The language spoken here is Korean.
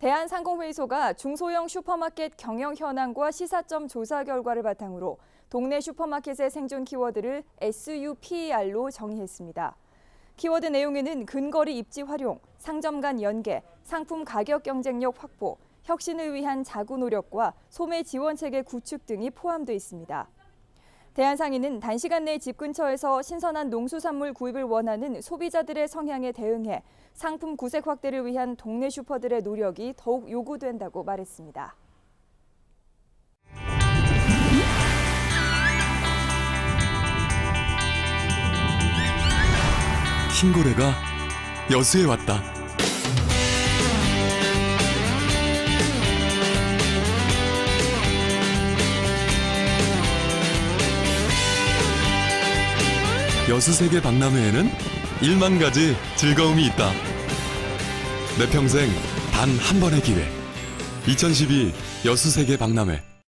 대한상공회의소가 중소형 슈퍼마켓 경영 현황과 시사점 조사 결과를 바탕으로 동네 슈퍼마켓의 생존 키워드를 SUPER로 정의했습니다. 키워드 내용에는 근거리 입지 활용, 상점 간 연계, 상품 가격 경쟁력 확보, 혁신을 위한 자구 노력과 소매 지원 체계 구축 등이 포함되어 있습니다. 대한상인은 단시간 내 집 근처에서 신선한 농수산물 구입을 원하는 소비자들의 성향에 대응해 상품 구색 확대를 위한 동네 슈퍼들의 노력이 더욱 요구된다고 말했습니다. 흰고래가 여수에 왔다. 여수 세계 박람회에는 1만 가지 즐거움이 있다. 내 평생 단 한 번의 기회. 2012 여수 세계 박람회.